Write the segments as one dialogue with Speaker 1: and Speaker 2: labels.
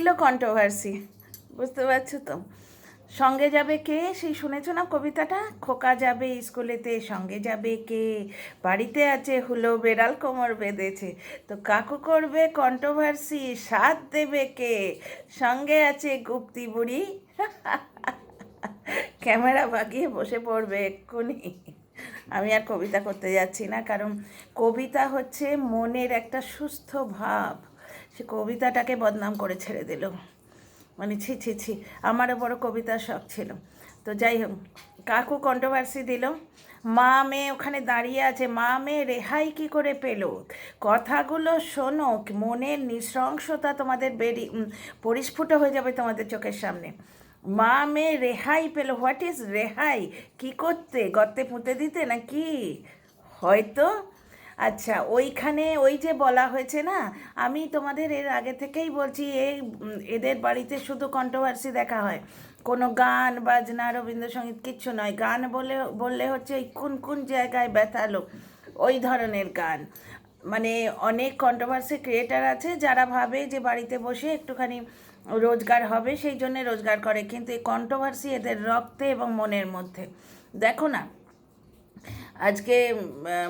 Speaker 1: দিল কন্ট্রোভার্সি বুঝতে পারছ তো? সঙ্গে যাবে কে? সেই শুনেছো না কবিতাটা? খোকা যাবে স্কুলেতে, সঙ্গে যাবে কে? বাড়িতে আছে হুলো, বেড়াল কোমর বেঁধেছে। তো কাকু করবে কন্ট্রোভার্সি সাথ দেবে কে? সঙ্গে আছে গুপ্তি বুড়ি। ক্যামেরা বাগিয়ে বসে পড়বে এক্ষুনি। আমি আর কবিতা করতে যাচ্ছি না, কারণ কবিতা হচ্ছে মনের একটা সুস্থ ভাব। সে কবিতাটাকে বদনাম করে ছেড়ে দিল। মানে ছি ছি ছি, আমারও বড় কবিতার শখ ছিল। তো যাই হোক, কাকু কন্ট্রোভার্সি দিল। মা মেয়ে ওখানে দাঁড়িয়ে আছে। মা মেয়ে রেহাই কি করে পেল? কথাগুলো শোনো মনের নৃশংসতা তোমাদের বেরি পরিস্ফুট হয়ে যাবে তোমাদের চোখের সামনে। মা মেয়ে রেহাই পেল। হোয়াট ইজ রেহাই? কি করতে? গর্তে পুঁতে দিতে না কি হয়তো আচ্ছা ওইখানে ওই যে বলা হয়েছে না, আমি তোমাদের এর আগে থেকেই বলছি এই এদের বাড়িতে শুধু কন্ট্রোভার্সি দেখা হয়। কোনো গান, বাজনা, রবীন্দ্রসঙ্গীত কিচ্ছু নয়। গান বলে, বললে হচ্ছে ওই কোন কোন জায়গায় ব্যথালো ওই ধরনের গান। মানে অনেক কন্ট্রোভার্সি ক্রিয়েটার আছে যারা ভাবে যে বাড়িতে বসে একটুখানি রোজগার হবে, সেই জন্য রোজগার করে। কিন্তু এই কন্ট্রোভার্সি এদের রক্তে এবং মনের মধ্যে। দেখো না আজকে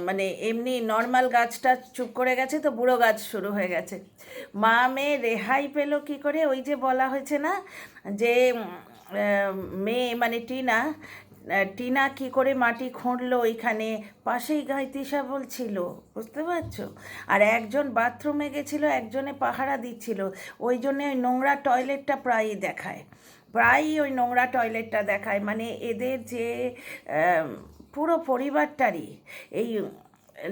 Speaker 1: মানে এমনি নর্মাল গাছটা চুপ করে গেছে তো বুড়ো গাছ শুরু হয়ে গেছে। মা মেয়ে রেহাই পেল কি করে? ওই যে বলা হয়েছে না যে মেয়ে মানে টিনা টিনা কি করে মাটি খুঁড়লো ওইখানে? পাশেই গাইতিসা বলছিল, বুঝতে পারছ? আর একজন বাথরুমে গেছিল, একজনে পাহারা দিচ্ছিল। ওই জন্যে ওই নোংরা টয়লেটটা প্রায়ই দেখায়। প্রায়ই ওই নোংরা টয়লেটটা দেখায়। মানে এদের যে পুরো পরিবারটারই এই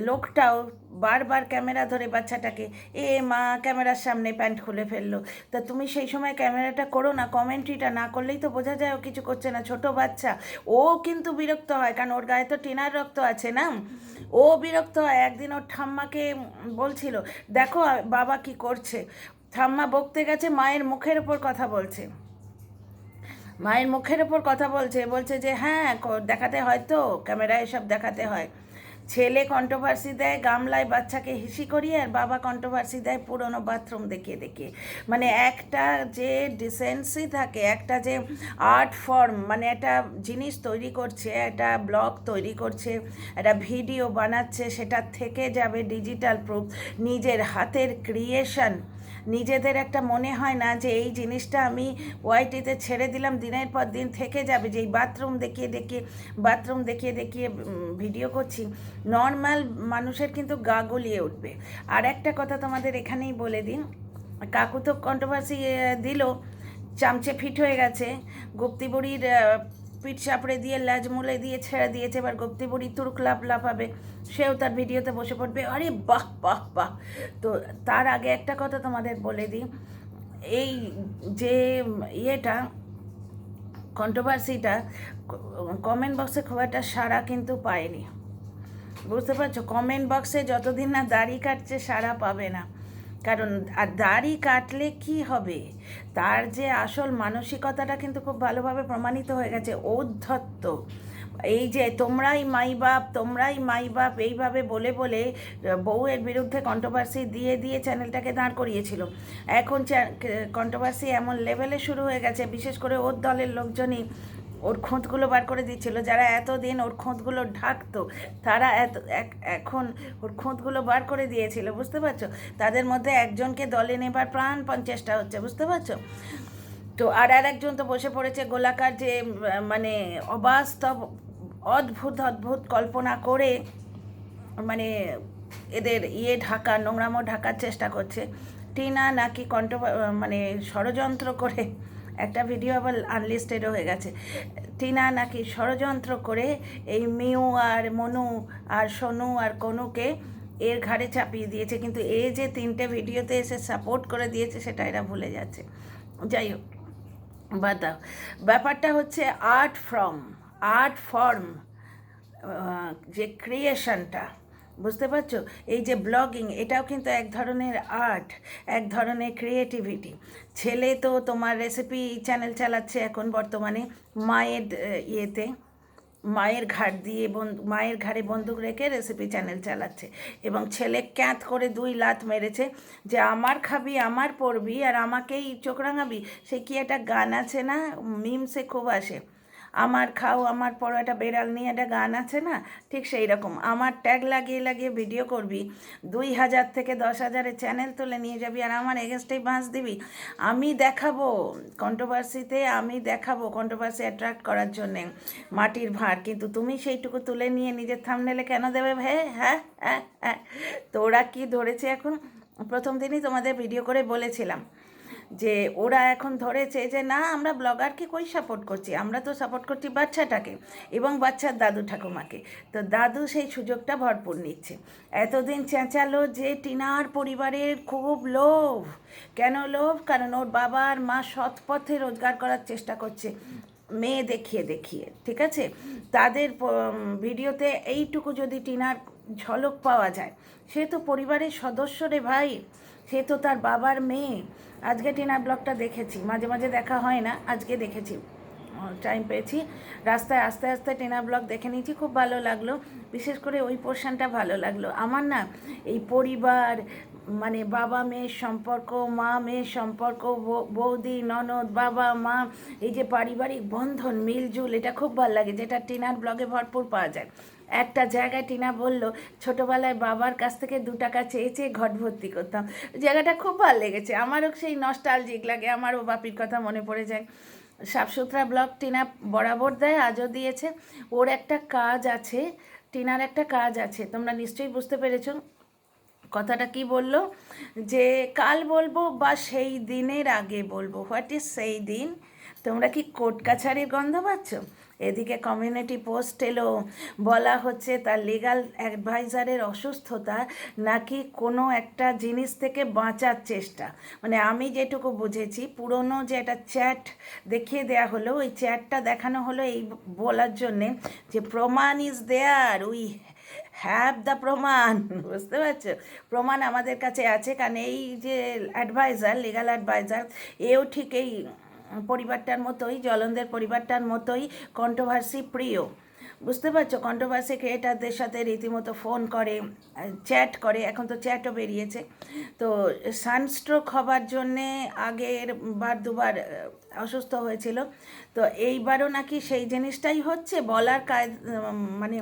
Speaker 1: লোকটাও বারবার ক্যামেরা ধরে বাচ্চাটাকে, এ মা, ক্যামেরার সামনে প্যান্ট খুলে ফেলল। তা তুমি সেই সময় ক্যামেরাটা করো না, কমেন্ট্রিটা না করলেই তো বোঝা যায় ও কিছু করছে না। ছোট বাচ্চা, ও কিন্তু বিরক্ত হয়, কারণ ওর গায়ে তো টিনার রক্ত আছে না? ও বিরক্ত হয়। একদিন ওর ঠাম্মাকে বলছিল, দেখো, বাবা কি করছে। ঠাম্মা বকতে গেছে, মায়ের মুখের ওপর কথা বলছে। মায়ের মুখের ওপর কথা বলছে বলছে যে হ্যাঁ দেখাতে হয় তো, ক্যামেরায় এসব দেখাতে হয়। ছেলে কন্ট্রোভার্সি দেয়, গামলায় বাচ্চাকে হিসি করিয়ে, আর বাবা কন্ট্রোভার্সি দেয় পুরনো বাথরুম দেখিয়ে দেখিয়ে। মানে একটা যে ডিসেন্সি থাকে, একটা যে আর্ট ফর্ম মানে একটা জিনিস তৈরি করছে, একটা ব্লগ তৈরি করছে, একটা ভিডিও বানাচ্ছে, সেটা থেকে যাবে ডিজিটাল প্রুফ। নিজের হাতের ক্রিয়েশন নিজেদের একটা মনে হয় না যে এই জিনিসটা আমি ওয়াইটিতে ছেড়ে দিলাম দিনের পর দিন থেকে যাবে যে এই বাথরুম দেখিয়ে দেখিয়ে বাথরুম দেখিয়ে দেখিয়ে ভিডিও করছি নর্মাল মানুষের কিন্তু গা গলিয়ে উঠবে। আর একটা কথা তোমাদের এখানেই বলে দিন কাকু তো কন্ট্রোভার্সি দিল চামচে ফিট হয়ে গেছে গুপ্তি বুড়ির আহ, পিঠ চাপড়ে দিয়ে, ল্যাজ মুলে দিয়ে ছেড়ে দিয়েছে, এবার গুপ্তি বুড়ি তুরুক লাভ লাফাবে। সেও তার ভিডিওতে বসে পড়বে। আরে বাহ বাহ বাহ। তো তার আগে একটা কথা তোমাদের বলে দিই। এই যে ইয়েটা কন্ট্রোভার্সিটা কমেন্ট বক্সে খুব একটা সাড়া কিন্তু পায়নি। বুঝতে পারছ? কমেন্ট বক্সে যতদিন না দাড়ি কাটছে, সাড়া পাবে না। কারণ আর দাড়ি কাটলে কি হবে? তার যে আসল মানসিকতাটা কিন্তু খুব ভালোভাবে প্রমাণিত হয়ে গেছে। ঔদ্ধত্য। এই যে তোমরাই মাই বাপ, তোমরাই মাই বাপ, এইভাবে বলে বলে বউয়ের বিরুদ্ধে কন্ট্রোভার্সি দিয়ে দিয়ে চ্যানেলটাকে দাঁড় করিয়েছিল। এখন কন্ট্রোভার্সি এমন লেভেলে শুরু হয়ে গেছে। বিশেষ করে ওর দলের লোকজনই ওর খোঁতগুলো বার করে দিচ্ছিল, যারা এতদিন ওর খোঁতগুলো ঢাকতো, তারা এত এখন ওর খোঁতগুলো বার করে দিয়েছিল, বুঝতে পারছ? তাদের মধ্যে একজনকে দলে নেবার প্রাণপণ চেষ্টা হচ্ছে, বুঝতে পারছ? তো আর আর একজন তো বসে পড়েছে গোলাকার যে মানে অবাস্তব, অদ্ভুত অদ্ভুত কল্পনা করে মানে এদের ইয়ে ঢাকা, নোংরামো ঢাকার চেষ্টা করছে। টিনা নাকি কণ্ঠ মানে ষড়যন্ত্র করে একটা ভিডিও আবার আনলিস্টেডও হয়ে গেছে। টিনা নাকি ষড়যন্ত্র করে এই মিউ আর মনু আর সোনু আর কনুকে এর ঘাড়ে চাপিয়ে দিয়েছে। কিন্তু এ যে তিনটে ভিডিওতে এসে সাপোর্ট করে দিয়েছে, সেটা এরা ভুলে যাচ্ছে। যাই হোক, বাদ দাও। ব্যাপারটা হচ্ছে আর্ট ফর্ম আর্ট ফর্ম যে ক্রিয়েশনটা বুঝতে পারছ? এই যে ব্লগিং এটাও কিন্তু এক ধরনের আর্ট এক ধরনের ক্রিয়েটিভিটি ছেলে তো তোমার রেসিপি চ্যানেল চালাচ্ছে এখন বর্তমানে মায়ের ইয়েতে। মায়ের ঘাট দিয়ে মায়ের ঘাড়ে বন্দুক রেখে রেসিপি চ্যানেল চালাচ্ছে। এবং ছেলে ক্যাঁত করে দুই লাত মেরেছে যে, আমার খাবি, আমার পড়বি আর আমাকেই চোখ রাঙাবি? সে কি একটা গান আছে না? মিমসে খুব আসে। আমার খাও, আমার পড়ো, একটা বেড়াল নিয়ে একটা গান আছে না? ঠিক সেই রকম আমার ট্যাগ লাগিয়ে লাগিয়ে ভিডিও করবি, দুই হাজার থেকে দশ হাজারের চ্যানেল তুলে নিয়ে যাবি আর আমার এগেনস্টেই বাঁশ দিবি। আমি দেখাবো কন্ট্রোভার্সিতে আমি দেখাবো কন্ট্রোভার্সি অ্যাট্রাক্ট করার জন্যে মাটির ভাঁড় কিন্তু তুমি সেইটুকু তুলে নিয়ে নিজের থামনেলে কেন দেবে ভাই হ্যাঁ হ্যাঁ হ্যাঁ। তো ওরা কী ধরেছে এখন? প্রথম দিনই তোমাদের ভিডিও করে বলেছিলাম। যে ওরা এখন ধরেছে যে, না, আমরা ব্লগারকে কই সাপোর্ট করছি? আমরা তো সাপোর্ট করছি বাচ্চাটাকে এবং বাচ্চার দাদু ঠাকুমাকে। তো দাদু সেই সুযোগটা ভরপুর নিচ্ছে। এতদিন চেঁচালো যে টিনার পরিবারের খুব লোভ। কেন লোভ? কারণ ওর বাবা আর মা সৎ পথে রোজগার করার চেষ্টা করছে, মেয়ে দেখিয়ে দেখিয়ে, ঠিক আছে? তাদের ভিডিওতে এইটুকু যদি টিনার ঝলক পাওয়া যায়, সে তো পরিবারের সদস্য রে ভাই। সে তো তার বাবার মেয়ে। আজকে টিনার ব্লগটা দেখেছি। মাঝে মাঝে দেখা হয় না, আজকে দেখেছি। টাইম পেয়েছি। রাস্তায় আস্তে আস্তে টেনা ব্লগ দেখে নিয়েছি, খুব ভালো লাগল। বিশেষ করে ওই পোর্শনটা ভালো লাগল। আমার না, এই পরিবার মানে বাবা মেয়ের সম্পর্ক, মা মেয়ের সম্পর্ক বৌদি, ননদ, বাবা, মা, এই যে পারিবারিক বন্ধন, মিলজুল, এটা খুব ভালো লাগে, যেটা টিনার ব্লগে ভরপুর পাওয়া যায়। একটা জায়গায় টিনা বলল, ছোটোবেলায় বাবার কাছ থেকে দু টাকা চেয়ে চেয়ে ঘট ভর্তি করতাম। জায়গাটা খুব ভালো লেগেছে। আমারও সেই নস্টালজিক লাগে, আমারও বাপির কথা মনে পড়ে যায়। সাফসুতরা ব্লগ টিনা বরাবর দেয়, আজও দিয়েছে। ওর একটা কাজ আছে, টিনার একটা কাজ আছে, তোমরা নিশ্চয়ই বুঝতে পেরেছ। কথাটা কি বলল? যে কাল বলব বা সেই দিনের আগে বলব। হোয়াট ইজ সেই দিন? তোমরা কি কোর্ট কাছারির গন্ধ পাচ্ছ? এদিকে কমিউনিটি পোস্ট এলো। বলা হচ্ছে তার লিগাল অ্যাডভাইজারের অসুস্থতা নাকি কোনো একটা জিনিস থেকে বাঁচার চেষ্টা। মানে আমি যেটুকু বুঝেছি, পুরনো যে একটা চ্যাট দেখিয়ে দেয়া হলো, ওই চ্যাটটা দেখানো হলো এই বলার জন্যে যে প্রমাণ is there we have the প্রমাণ, বুঝতে পারছ? প্রমাণ আমাদের কাছে আছে, কারণ এই যে অ্যাডভাইজার লিগাল অ্যাডভাইজার এও ঠিক এই পরিবারটার মতোই, জলন্ধের পরিবারটার মতোই কন্ট্রোভার্সি প্রিয়। বুঝতে পারছ? কন্ট্রোভার্সি ক্রিয়েটারদের সাথে রীতিমতো ফোন করে চ্যাট করে। এখন তো চ্যাটও বেরিয়েছে। তো সানস্ট্রোক হবার জন্যে আগের বার দুবার অসুস্থ হয়েছিল। তো এইবারও নাকি সেই জিনিসটাই হচ্ছে। বলার কায় মানে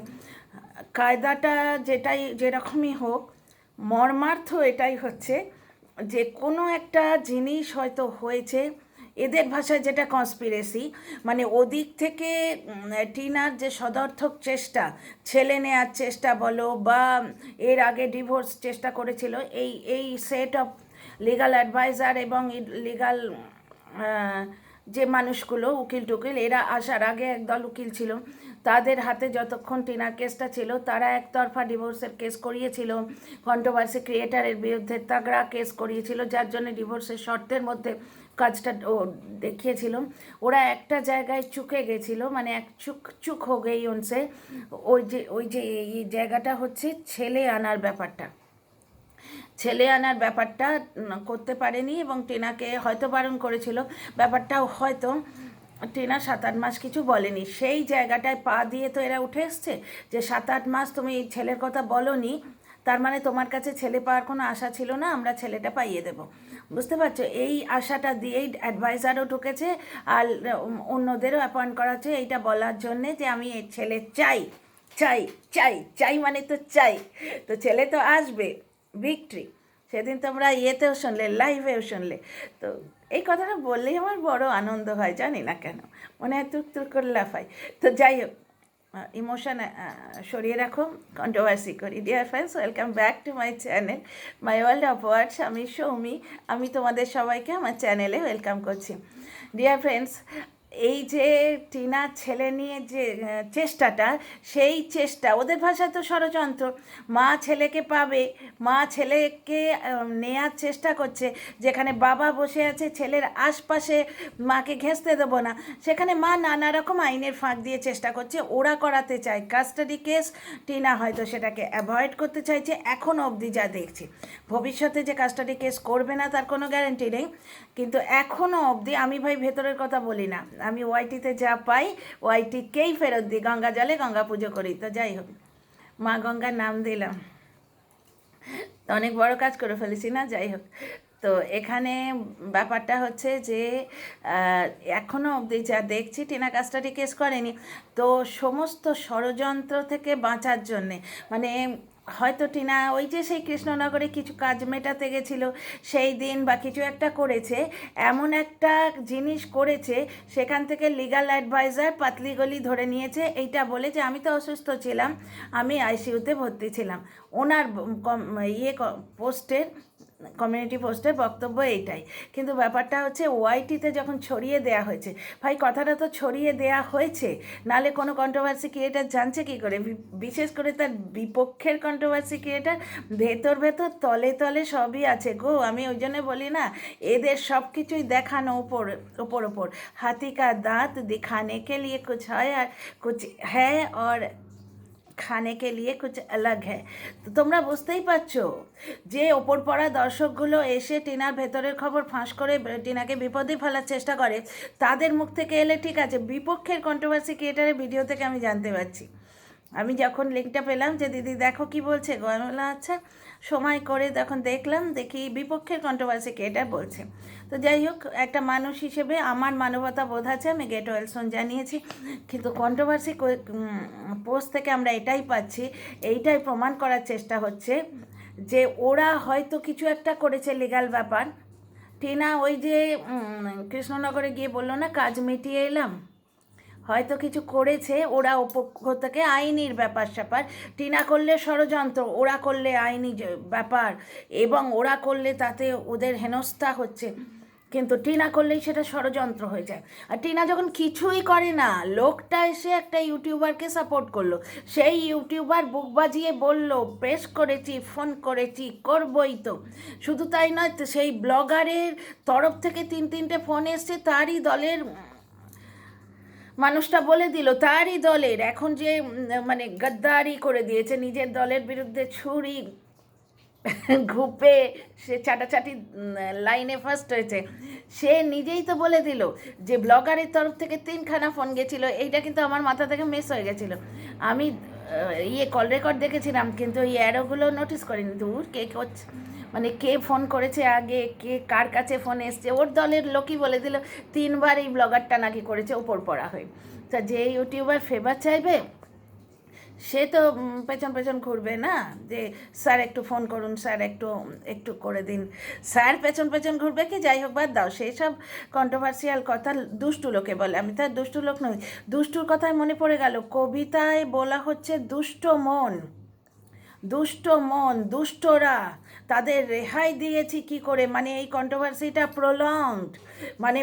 Speaker 1: কায়দাটা যেটাই, যেরকমই হোক, মর্মার্থ এটাই হচ্ছে যে কোনো একটা জিনিস হয়তো হয়েছে। এদের ভাষায় যেটা কনস্পিরেসি মানে ওদিক থেকে টিনার যে সদর্থক চেষ্টা, ছেলে নেয়ার চেষ্টা বলো বা এর আগে ডিভোর্স চেষ্টা করেছিল, এই এই সেট অফ লিগাল অ্যাডভাইজার এবং লিগাল যে মানুষগুলো উকিল টুকিল, এরা আসার আগে একদল উকিল ছিল। তাদের হাতে যতক্ষণ টিনার কেসটা ছিল, তারা একতরফা ডিভোর্সের কেস করিয়েছিল। কন্ট্রোভার্সি ক্রিয়েটারের বিরুদ্ধে তাগড়া কেস করিয়েছিল, যার জন্য ডিভোর্সের শর্তের মধ্যে কাজটা ও দেখিয়েছিল। ওরা একটা জায়গায় চুকে গেছিল মানে এক চুক চুক হো গেই উনসে। ওই যে ওই যে এই জায়গাটা হচ্ছে ছেলে আনার ব্যাপারটা। ছেলে আনার ব্যাপারটা করতে পারেনি এবং টেনাকে হয়তো বারণ করেছিল। ব্যাপারটাও হয়তো টিনা সাত আট মাস কিছু বলেনি। সেই জায়গাটায় পা দিয়ে তো এরা উঠে এসছে যে সাত আট মাস তুমি এই ছেলের কথা বলনি, তার মানে তোমার কাছে ছেলে পাওয়ার কোনো আশা ছিল না, আমরা ছেলেটা পাইয়ে দেব। বুঝতে পারছ? এই আশাটা দিয়েই অ্যাডভাইজারও ঢুকেছে আর অন্যদেরও অ্যাপয়েন্ট করা হচ্ছে। এইটা বলার জন্যে যে আমি এই ছেলে চাই চাই চাই চাই মানে তো চাই। তো ছেলে তো আসবে ভিক্টরি সেদিন তোমরা ইয়েতেও শুনলে লাইভেও শুনলে। তো এই কথাটা বললেই আমার বড় আনন্দ হয়, জানি না কেন। মনে হয় তুক তুক করে লাফাই তো যাই হোক ইমোশন সরিয়ে রাখো কন্ট্রোভার্সি করি। Dear friends welcome back to my channel my world of words আমি সৌমি, আমি তোমাদের সবাইকে আমার চ্যানেলে ওয়েলকাম করছি। ডিয়ার ফ্রেন্ডস এই যে টিনা ছেলে নিয়ে যে চেষ্টাটা, সেই চেষ্টা, ওদের ভাষা তো ষড়যন্ত্র। মা ছেলেকে পাবে, মা ছেলেকে নেয়ার চেষ্টা করছে। যেখানে বাবা বসে আছে, ছেলের আশপাশে মাকে ঘেঁচতে দেবো না। সেখানে মা নানা রকম আইনের ফাঁক দিয়ে চেষ্টা করছে, ওরা করাতে চায়। কাস্টাডি কেস, টিনা হয়তো সেটাকে অ্যাভয়েড করতে চাইছে এখনও অবধি যা দেখছি। ভবিষ্যতে যে কাস্টাডি কেস করবে না, তার কোনো গ্যারেন্টি নেই। কিন্তু এখনও অবধি, আমি ভাই ভেতরের কথা বলি না। আমি ওয়াইটিতে যা পাই, ওয়াইটিকেই ফেরত দিই, গঙ্গা জলে গঙ্গা পুজো করি, তো যাই হোক। মা গঙ্গার নাম দিলাম। তো অনেক বড় কাজ করে ফেলেছি না, যাই হোক। তো এখানে ব্যাপারটা হচ্ছে যে এখনও অবধি যা দেখছি, টিনা কাজটাটি কেস করেনি। তো সমস্ত ষড়যন্ত্র থেকে বাঁচার জন্যে মানে হয়তো টিনা, ওই যে সেই কৃষ্ণনগরে কিছু কাজ মেটাতে গেছিল, সেই দিন বা কিছু একটা করেছে, এমন একটা জিনিস করেছে, সেখান থেকে লিগাল অ্যাডভাইজার পাতলিগলি ধরে নিয়েছে, এইটা বলে যে আমি তো অসুস্থ ছিলাম, আমি আইসিইউতে ভর্তি ছিলাম। ওনার ইয়ে পোস্টের কমিউনিটি পোস্টের বক্তব্য এইটাই। কিন্তু ব্যাপারটা হচ্ছে ওয়াইটিতে যখন ছড়িয়ে দেয়া হয়েছে, ভাই কথাটা তো ছড়িয়ে দেয়া হয়েছে, নালে কোনো কন্ট্রোভার্সি ক্রিয়েটার জানছে কী করে? বিশেষ করে তার বিপক্ষের কন্ট্রোভার্সি ক্রিয়েটার ভেতর ভেতর, তলে তলে সবই আছে গো। আমি ওই জন্য বলি না, এদের সব কিছুই দেখানো ওপর ওপর ওপর হাতি কা দাঁত দেখানে কে লিয়ে কুছ হয় আর কুছ হ্যাঁ और খানে কে লিয়ে কুছ আলাগ হ্যাঁ তো তোমরা বুঝতেই পারছ যে ওপর পড়া দর্শকগুলো এসে টিনার ভেতরের খবর ফাঁস করে টিনাকে বিপদে ফেলার চেষ্টা করে তাদের মুখ থেকে এলে ঠিক আছে বিপক্ষের কন্ট্রোভার্সি ক্রিয়েটারের ভিডিও থেকে আমি জানতে পারছি আমি যখন লিঙ্কটা পেলাম যে দিদি দেখো কি বলছে গয়মলা আচ্ছা সময় করে তখন দেখলাম, দেখি বিপক্ষের কন্ট্রোভার্সি এটা বলছে। তো যাই হোক, একটা মানুষ হিসেবে আমার মানবতা বোধ আছে আমি গেট ওয়েলসন জানিয়েছি। কিন্তু কন্ট্রোভার্সি পোস্ট থেকে আমরা এটাই পাচ্ছি, এইটাই প্রমাণ করার চেষ্টা হচ্ছে যে ওরা হয়তো কিছু একটা করেছে লিগাল ব্যাপার। টিনা ওই যে কৃষ্ণনগরে গিয়ে বলল না, কাজ মিটিয়ে এলাম? হয়তো কিছু করেছে, ওরা পক্ষ থেকে আইনির ব্যাপার স্যাপার। টিনা করলে ষড়যন্ত্র, ওরা করলে আইনি ব্যাপার, এবং ওরা করলে তাতে ওদের হেনস্থা হচ্ছে। কিন্তু টিনা করলেই সেটা ষড়যন্ত্র হয়ে যায়। আর টিনা যখন কিছুই করে না, লোকটা এসে একটা ইউটিউবারকে সাপোর্ট করল। সেই ইউটিউবার বুক বাজিয়ে বলল, প্রেস করেছি, ফোন করেছি, করবই তো। শুধু তাই নয় সেই ব্লগারের তরফ থেকে তিন তিনটে ফোন এসছে, তারই দলের মানুষটা বলে দিল, তারই দলের, এখন যে মানে গদ্দারি করে দিয়েছে, নিজের দলের বিরুদ্ধে ছুরি ঘুপে সে চাটাচাটি লাইনে ফার্স্ট হয়েছে। সে নিজেই তো বলে দিল যে ব্লগারের তরফ থেকে তিনখানা ফোন গেছিল। এইটা কিন্তু আমার মাথা থেকে মিস হয়ে গেছিল। আমি ইয়ে কল রেকর্ড দেখেছিলাম, কিন্তু এই অ্যারোগুলো নোটিস করিনি। দূর কে করছে? মানে কে ফোন করেছে আগে? কে কার কাছে ফোন এসছে? ওর দলের লোকই বলে দিল, তিনবার এই ব্লগারটা নাকি করেছে, ওপর পড়া হয়ে। তা যে ইউটিউবার ফেভার চাইবে সে তো পেছন পেছন ঘুরবে না? যে স্যার একটু ফোন করুন, স্যার একটু একটু করে দিন। স্যার পেছন পেছন ঘুরবে কি? যাই হোক, বাদ দাও। সেই সব কন্ট্রোভার্সিয়াল কথা দুষ্টু লোকে বলে। আমি তো দুষ্টু লোক নই। দুষ্টুর কথায় মনে পড়ে গেল, কবিতায় বলা হচ্ছে দুষ্ট মন। দুষ্ট মন, দুষ্টরা। তাদের রেহাই দিয়েছি কি করে? মানে এই কন্ট্রোভার্সিটা প্রলংড মানে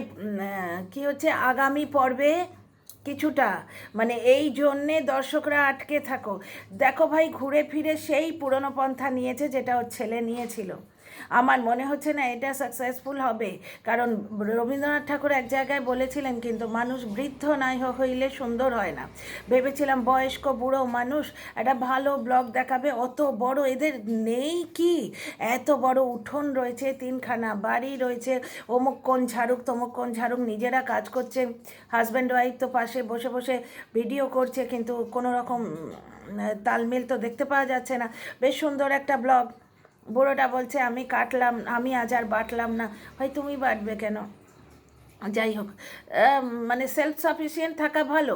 Speaker 1: কি হচ্ছে? আগামী পর্বে কিছুটা। মানে এই জন্যে দর্শকরা আটকে থাকো। দেখো ভাই, ঘুরে ফিরে সেই পুরনো পন্থা নিয়েছে যেটা ওর ছেলে নিয়েছিল। আমার মনে হচ্ছে না এটা সাকসেসফুল হবে। কারণ রবীন্দ্রনাথ ঠাকুর এক জায়গায় বলেছিলেন কিন্তু মানুষ বৃদ্ধ নাই হইলে সুন্দর হয় না। ভেবেছিলাম বয়স্ক বুড়ো মানুষ একটা ভালো ব্লগ দেখাবে, অত বড় এদের নেই কি? এত বড় উঠোন রয়েছে, তিনখানা বাড়ি রয়েছে, অমুক কোন ঝাড়ুক, তমুক কোন ঝাড়ুক, নিজেরা কাজ করছে হাজব্যান্ড ওয়াইফ তো পাশে বসে বসে ভিডিও করছে, কিন্তু কোনো রকম তালমিল তো দেখতে পাওয়া যাচ্ছে না। বেশ সুন্দর একটা ব্লগ। বুড়োটা বলছে, আমি কাটলাম, আমি আজ আর বাটলাম না। ভাই, তুমি বাটবে কেন? যাই হোক মানে সেলফ সাফিসিয়েন্ট থাকা ভালো।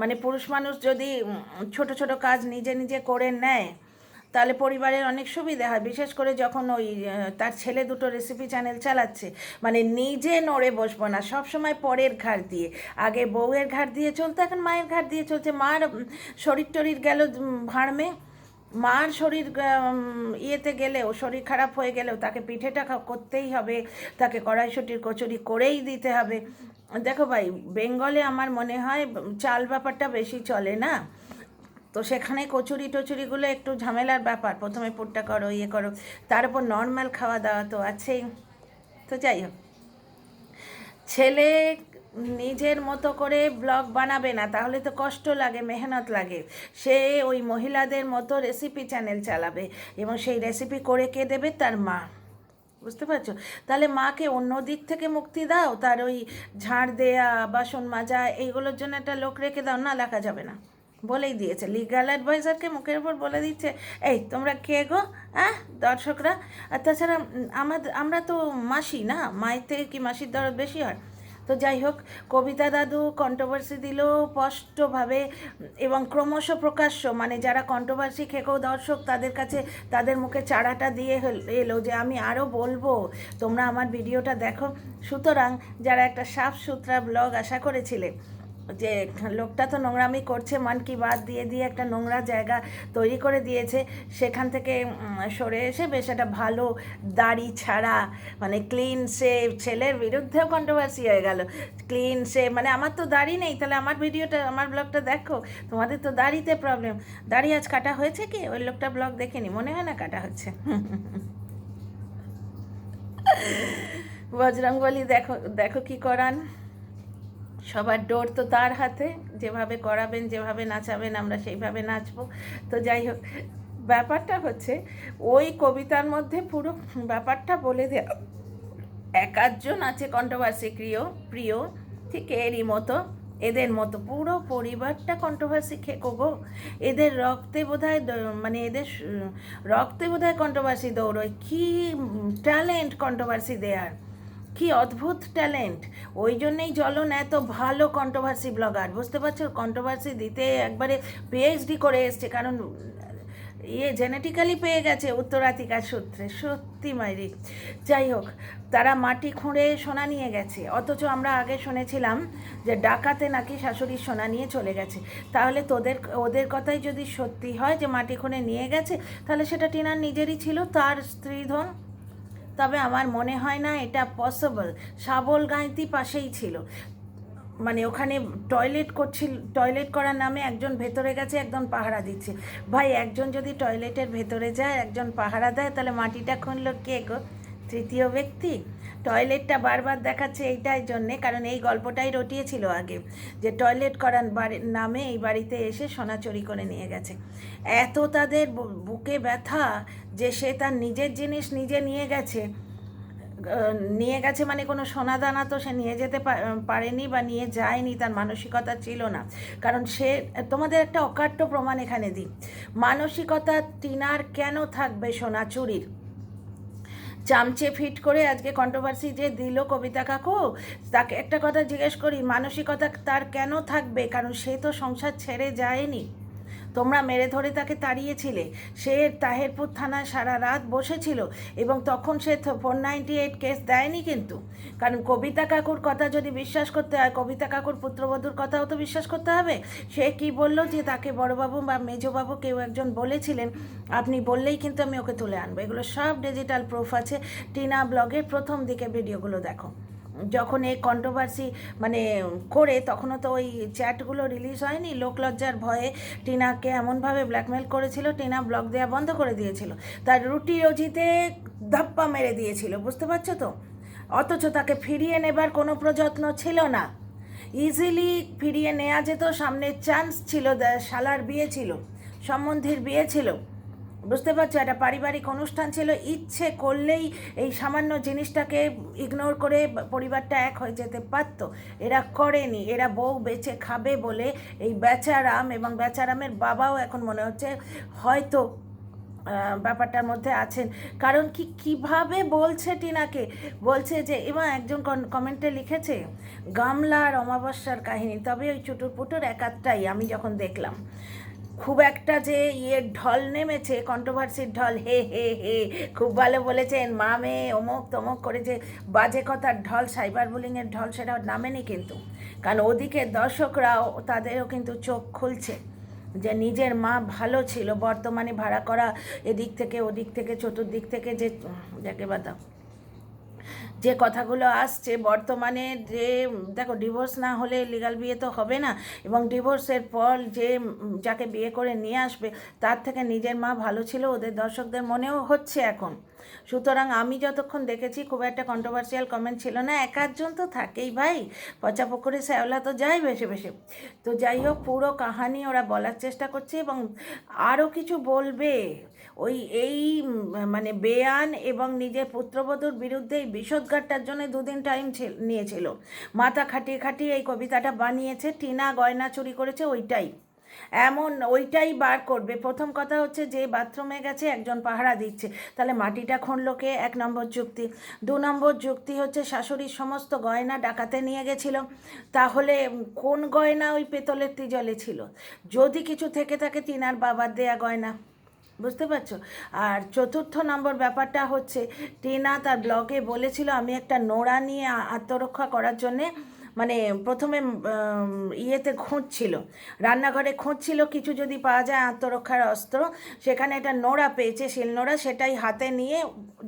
Speaker 1: মানে পুরুষ মানুষ যদি ছোট ছোট কাজ নিজে নিজে করে নেয়, তাহলে পরিবারের অনেক সুবিধা হয়। বিশেষ করে যখন ওই তার ছেলে দুটো রেসিপি চ্যানেল চালাচ্ছে মানে নিজে নড়ে বসবো না সবসময় পরের ঘাট দিয়ে। আগে বউয়ের ঘাট দিয়ে চলতো, এখন মায়ের ঘাট দিয়ে চলছে। মার শরীর টরির গেল ভাঁড়মে মার শরীর ইয়েতে গেলেও, শরীর খারাপ হয়ে গেলেও তাকে পিঠেটা করতেই হবে। তাকে কড়াইশুটির কচুরি করেই দিতে হবে। দেখো ভাই, বেঙ্গলে আমার মনে হয় চাল ব্যাপারটা বেশি চলে না? তো সেখানে কচুরি টচুরিগুলো একটু ঝামেলার ব্যাপার। প্রথমে পুরটা করো ইয়ে করো। তার উপর নর্মাল খাওয়া দাওয়া তো আছেই। তো যাই হোক। ছেলে নিজের মতো করে ব্লগ বানাবে না, তাহলে তো কষ্ট লাগে, মেহনত লাগে। সে ওই মহিলাদের মতো রেসিপি চ্যানেল চালাবে এবং সেই রেসিপি করে কে দেবে? তার মা। বুঝতে পারছ? তাহলে মাকে অন্য দিক থেকে মুক্তি দাও, তার ওই ঝাড় দেয়া, বাসন মাজা, এইগুলোর জন্য একটা লোক রেখে দাও, না লেখা যাবে না। বলেই দিয়েছে। লিগাল অ্যাডভাইজারকে মুখের উপর বলে দিচ্ছে, এই, তোমরা কে গো? হ্যাঁ দর্শকরা? আর তাছাড়া আমাদের আমরা তো মাসি না, মায়ের থেকে কি মাসির দরদ বেশি হয়? তো যাই হোক, কবিতা দাদু কন্ট্রোভার্সি দিল স্পষ্টভাবে এবং ক্রমশ প্রকাশ্য মানে যারা কন্ট্রোভার্সি খেকো দর্শক, তাদের কাছে তাদের মুখে চারাটা দিয়ে এলো যে আমি আরও বলব, তোমরা আমার ভিডিওটা দেখো। সুতরাং যারা একটা সাফ সুতরা ব্লগ আশা করেছিলে যে লোকটা তো নোংরামি করছে মান কি বাদ দিয়ে দিয়ে একটা নোংরা জায়গা তৈরি করে দিয়েছে, সেখান থেকে সরে এসে বেশ একটা ভালো দাড়ি ছাড়া মানে ক্লিন সে ছেলের বিরুদ্ধেও কন্ট্রোভার্সি হয়ে গেল। ক্লিন সে মানে আমার তো দাড়ি নেই, তাহলে আমার ভিডিওটা, আমার ব্লগটা দেখো, তোমাদের তো দাড়িতে প্রবলেম দাড়ি আজ কাটা হয়েছে কি? ওই লোকটা ব্লগ দেখেনি, মনে হয় না কাটা হচ্ছে। বজরংবলী দেখো দেখো কি করান। সবার ডোর তো তার হাতে, যেভাবে করাবেন, যেভাবে নাচাবেন, আমরা সেইভাবে নাচবো। তো যাই হোক, ব্যাপারটা হচ্ছে, ওই কবিতার মধ্যে পুরো ব্যাপারটা বলে দেওয়া এক আধজন আছে কন্ট্রোভার্সি প্রিয় প্রিয়, ঠিক এরই মতো, এদের মতো, পুরো পরিবারটা কন্ট্রোভার্সি খেকো গো। এদের রক্তে বোধহয় মানে এদের রক্তে বোধহয় কন্ট্রোভার্সি দৌড়োয়। কী ট্যালেন্ট কন্ট্রোভার্সি দেয়ার? কি অদ্ভুত ট্যালেন্ট? ওই জন্যেই জ্বলন এত ভালো কন্ট্রোভার্সি ব্লগার বুঝতে পারছ? কন্ট্রোভার্সি দিতে একবারে পিএইচডি করে এসছে, কারণ ইয়ে জেনেটিক্যালি পেয়ে গেছে উত্তরাধিকার সূত্রে। সত্যি মাইরি। যাই হোক, তারা মাটি খুঁড়ে সোনা নিয়ে গেছে। অথচ আমরা আগে শুনেছিলাম যে ডাকাতে নাকি শাশুড়ির সোনা নিয়ে চলে গেছে। তাহলে তোদের, ওদের কথাই যদি সত্যি হয় যে মাটি খুঁড়ে নিয়ে গেছে, তাহলে সেটা টিনার নিজেরই ছিল, তার স্ত্রীধন? তবে আমার মনে হয় না এটা পসিবল সাবল গাঁইতি পাশেই ছিল। মানে ওখানে টয়লেট করছিল টয়লেট করার নামে একজন ভেতরে গেছে, একজন পাহারা দিচ্ছে। ভাই, একজন যদি টয়লেটের ভেতরে যায়, একজন পাহারা দেয়, তাহলে মাটিটা খুনলো কে গো? তৃতীয় ব্যক্তি? টয়লেটটা বারবার দেখাচ্ছে এইটাই জন্যে, কারণ এই গল্পটাই রটিয়েছিল আগে, যে টয়লেট করার নামে এই বাড়িতে এসে সোনা চুরি করে নিয়ে গেছে। এত তাদের বুকে ব্যথা যে সে তার নিজের জিনিস নিজে নিয়ে গেছে। নিয়ে গেছে মানে কোনো সোনা দানা তো সে নিয়ে যেতে পারেনি বা নিয়ে যায়নি, তার মানসিকতা ছিল না। কারণ সে, তোমাদের একটা অকাট্য প্রমাণ এখানে দিই। মানসিকতা টিনার কেন থাকবে সোনা চুরির? চামচে ফিট করে আজকে কন্ট্রোভার্সি যে দিল কবিতা কাকু, তাকে একটা কথা জিজ্ঞেস করি, মানসিকতা তার কেন থাকবে? কারণ সে তো সংসার ছেড়ে যায়নি। তোমরা মেরে ধরে তাকে তাড়িয়েছিলে। সে তাহেরপুর থানায় সারা রাত বসেছিল এবং তখন সে ফোর নাইনটি এইট কেস দেয়নি কিন্তু। কারণ কবিতা কাকুর কথা যদি বিশ্বাস করতে হয়, কবিতা কাকুর পুত্রবধূর কথাও তো বিশ্বাস করতে হবে। সে কি বলল যে তাকে বড়বাবু বা মেজবাবু কেউ একজন বলেছিলেন, আপনি বললেই কিন্তু আমি ওকে তুলে আনব। এগুলো সব ডিজিটাল প্রুফ আছে। টিনা ব্লগের প্রথম দিকে ভিডিওগুলো দেখো। যখন এই কন্ট্রোভার্সি মানে করে, তখনও তো ওই চ্যাটগুলো রিলিজ হয়নি। লোকলজ্জার ভয়ে টিনাকে এমনভাবে ব্ল্যাকমেল করেছিল, টিনা ব্লগ দেওয়া বন্ধ করে দিয়েছিল। তার রুটি রোজিতে ধাপ্পা মেরে দিয়েছিল, বুঝতে পারছ তো? অথচ তাকে ফিরিয়ে নেবার কোনো প্রযত্ন ছিল না। ইজিলি ফিরিয়ে নেওয়া যেত সামনের চান্স ছিল শালার বিয়ে ছিল, সম্বন্ধীর বিয়ে ছিল। বুঝতে পারছ? একটা পারিবারিক অনুষ্ঠান ছিল, ইচ্ছে করলেই এই সামান্য জিনিসটাকে ইগনোর করে পরিবারটা এক হয়ে যেতে পারতো। এরা করেনি, এরা বউ বেঁচে খাবে বলে এই বেচারাম এবং বেচারামের বাবাও এখন মনে হচ্ছে হয়তো ব্যাপারটার মধ্যে আছেন। কারণ কি, কীভাবে বলছে টিনাকে? বলছে যে এবার একজন কমেন্টে লিখেছে, গামলার অমাবস্যার কাহিনী। তবে ওই চুটুর পুটুর এক আধটাই আমি যখন দেখলাম। খুব একটা যে ইয়ে ঢল নেমেছে কন্ট্রোভার্সির ঢল, হে হে হে, খুব ভালো বলেছেন। মা, মেয়ে, অমুক, তমুক করে যে বাজে কথার ঢল সাইবার বুলিংয়ের ঢল সেটা নামেনি কিন্তু। কারণ ওদিকে দর্শকরাও, তাদেরও কিন্তু চোখ খুলছে যে নিজের মা ভালো ছিল। বর্তমানে ভাড়া করা এদিক থেকে, ওদিক থেকে, চতুর্দিক থেকে যে যাকে বাদাম যে কথাগুলো আসছে, বর্তমানে যে, দেখো ডিভোর্স না হলে লিগাল বিয়ে তো হবে না এবং ডিভোর্সের পর যে, যাকে বিয়ে করে নিয়ে আসবে, তার থেকে নিজের মা ভালো ছিল, ওদের দর্শকদের মনেও হচ্ছে এখন। সুতরাং আমি যতক্ষণ দেখেছি, খুব একটা কন্ট্রোভার্সিয়াল কমেন্ট ছিল না, এক আধজন তো থাকেই ভাই। পচা পুকুরে শ্যাওলা তো যায় বেশে বেশে। তো যাই হোক, পুরো কাহানি ওরা বলার চেষ্টা করছে এবং আরও কিছু বলবে। ওই এই মানে বেয়ান এবং নিজের পুত্রবধূর বিরুদ্ধে এই বিষোদ্গারটার জন্য দুদিন টাইম নিয়েছিল। মাথা খাটিয়ে খাটিয়ে এই কবিতাটা বানিয়েছে, টিনা গয়না চুরি করেছে ওইটাই। এমন ওইটাই বার করবে। প্রথম কথা হচ্ছে যে বাথরুমে গেছে, একজন পাহারা দিচ্ছে। তাহলে মাটিটা খুঁড়লো কে? এক নম্বর যুক্তি। দু নম্বর যুক্তি হচ্ছে শাশুড়ির সমস্ত গয়না ডাকাতে নিয়ে গেছিল। তাহলে কোন গয়না ওই পেতলের তিজলে ছিল? যদি কিছু থেকে থাকে তিনার বাবার দেয়া গয়না। বুঝতে পারছ? আর চতুর্থ নম্বর ব্যাপারটা হচ্ছে, টিনা তার ব্লগে বলেছিল আমি একটা নোড়া নিয়ে আত্মরক্ষা করার জন্যে মানে প্রথমে ইয়েতে খুঁজছিল। রান্নাঘরে খুঁজছিল কিছু যদি পাওয়া যায় আত্মরক্ষার অস্ত্র। সেখানে একটা নোড়া পেয়েছে শিল নোড়া সেটাই হাতে নিয়ে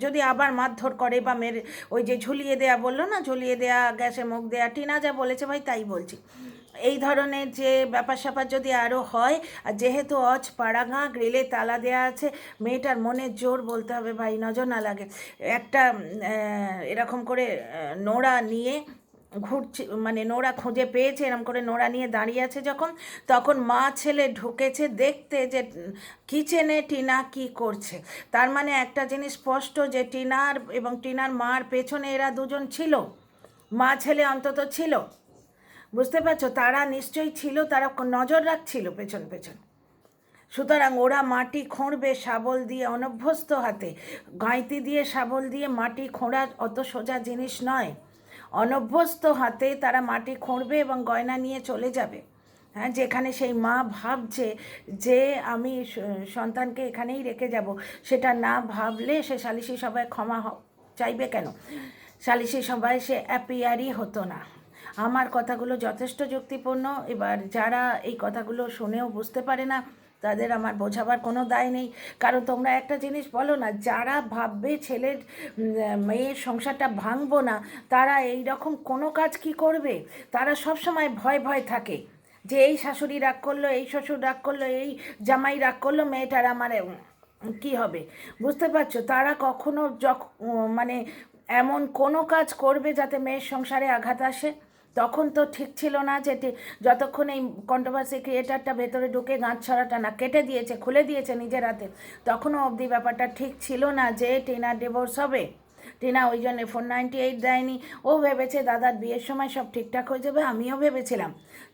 Speaker 1: যদি আবার মারধর করে বা মেরে, ওই যে ঝুলিয়ে দেয়া বলল না, ঝুলিয়ে দেয়া, গ্যাসে মুখ দেয়া, টিনা যা বলেছে ভাই তাই বলছি। এই ধরনের যে ব্যাপার স্যাপার যদি আরও হয়, আর যেহেতু অজ পাড়াগাঁ গ্রিলে তালা দেওয়া আছে, মেয়েটার মনে জোর বলতে হবে, ভাই, নজর না লাগে। একটা এরকম করে নোড়া নিয়ে ঘুরছে মানে নোড়া খুঁজে পেয়েছে, এরকম করে নোড়া নিয়ে দাঁড়িয়ে আছে যখন, তখন মা ছেলে ঢুকেছে দেখতে যে কিচেনে টিনা কি করছে। তার মানে একটা জিনিস স্পষ্ট যে টিনার এবং টিনার মার পেছনে এরা দুজন ছিল। মা ছেলে অন্তত ছিল। বুঝতে পারছ? তারা নিশ্চয়ই ছিল, তারা নজর রাখছিল পেছন পেছন। সুতরাং ওরা মাটি খোঁড়বে শাবল দিয়ে অনভ্যস্ত হাতে। গাঁইতি দিয়ে শাবল দিয়ে মাটি খোঁড়া অত সোজা জিনিস নয়। অনভ্যস্ত হাতে তারা মাটি খোঁড়বে এবং গয়না নিয়ে চলে যাবে। হ্যাঁ যেখানে সেই মা ভাবছে যে আমি সন্তানকে এখানেই রেখে যাব। সেটা না ভাবলে সে সালিশি সবাই ক্ষমা চাইবে কেন? সালিশি সবাই সে অ্যাপিয়ারই হতো না। আমার কথাগুলো যথেষ্ট যুক্তিপূর্ণ। এবার যারা এই কথাগুলো শুনেও বুঝতে পারে না তাদের আমার বোঝাবার কোনো দায় নেই। কারণ তোমরা একটা জিনিস বলো না যারা ভাববে ছেলের মেয়ের সংসারটা ভাঙবো না তারা এই রকম কোনো কাজ কি করবে? তারা সব সময় ভয় ভয় থাকে। যে এই শাশুড়ি রাগ করল এই শ্বশুর রাগ করল এই জামাই রাগ করল মেয়েটার আমার কি হবে? বুঝতে পারছ? তারা কখনো যখ উম, মানে এমন কোনো কাজ করবে যাতে মেয়ের সংসারে আঘাত আসে? তখন তো ঠিক ছিল না যে যতক্ষণ এই কন্ট্রোভার্সি ক্রিয়েটারটা ভেতরে ঢুকে গাঁত ছড়াটা না, কেটে দিয়েছে, খুলে দিয়েছে নিজের হাতে, তখনও অবধি ব্যাপারটা ঠিক ছিল না যে টিনার ডিভোর্স হবে। টিনা ওই জন্য ফোর নাইনটি এইট দেয়নি। ও ভেবেছে, দাদার বিয়ের সময় সব ঠিকঠাক হয়ে যাবে? আমিও ভেবেছিলাম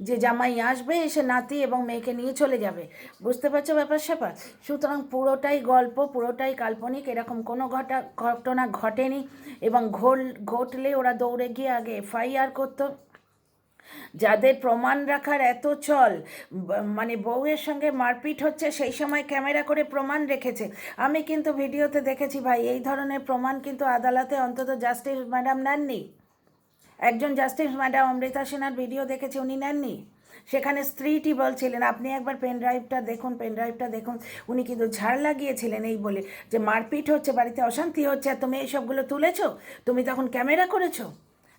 Speaker 1: যে জামাই আসবে, এসে নাতি এবং মেয়েকে নিয়ে চলে যাবে। বুঝতে পারছ ব্যাপার স্যাপার? সুতরাং পুরোটাই গল্প, পুরোটাই কাল্পনিক, এরকম কোনো ঘটা ঘটনা ঘটেনি এবং ঘল ঘটলে ওরা দৌড়ে গিয়ে আগে এফআইআর করতো। যাদের প্রমাণ রাখার এত চল মানে বউয়ের সঙ্গে মারপিট হচ্ছে, সেই সময় ক্যামেরা করে প্রমাণ রেখেছে। আমি কিন্তু ভিডিওতে দেখেছি ভাই, এই ধরনের প্রমাণ কিন্তু আদালতে অন্তত জাস্টিস ম্যাডাম নেননি। একজন জাস্টিস ম্যাডাম অমৃতা সেনার ভিডিও দেখেছি, উনি নেননি। সেখানে স্ত্রীটি বলছিলেন, আপনি একবার পেন ড্রাইভটা দেখুন পেন ড্রাইভটা দেখুন। উনি কিন্তু ঝাড় লাগিয়েছিলেন এই বলে যে, মারপিট হচ্ছে, বাড়িতে অশান্তি হচ্ছে, আর তুমি এইসবগুলো তুলেছো? তুমি তখন ক্যামেরা করেছ?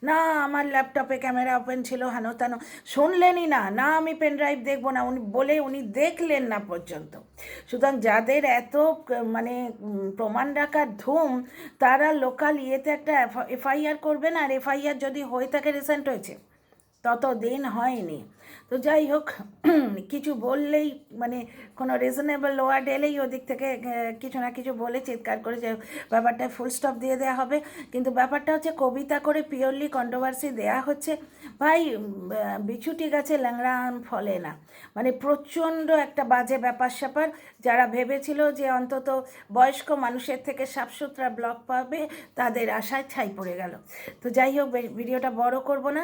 Speaker 1: না, আমার ল্যাপটপে ক্যামেরা ওপেন ছিল, হেন তানো। শুনলেনই না না আমি পেন ড্রাইভ দেখব না, উনি বলে উনি দেখলেন না পর্যন্ত। সুতরাং যাদের এত মানে প্রমাণ রাখার ধুম, তারা লোকাল ইয়েতে একটা এফআইআর করবেন আর এফআইআর যদি হয়ে থাকে রিসেন্ট হয়েছে। তত দিন হয়নি। তো যাই হোক, কিছু বললেই মানে কোনো রিজনেবল ওয়ার্ড এলেই ওদিক থেকে কিছু না কিছু বলে চিৎকার করে যে ব্যাপারটা ফুল স্টপ দিয়ে দেওয়া হবে। কিন্তু ব্যাপারটা হচ্ছে কবিতা করে পিওরলি কন্ট্রোভার্সি দেয়া হচ্ছে। ভাই বিছুটি গাছে ল্যাংড়া আম ফলে না। মানে প্রচণ্ড একটা বাজে ব্যাপার স্যাপার। যারা ভেবেছিল যে অন্তত বয়স্ক মানুষের থেকে সাফসুতরা ব্লক পাবে, তাদের আশায় ছাই পড়ে গেল। তো যাই হোক ভিডিওটা বড় করব না।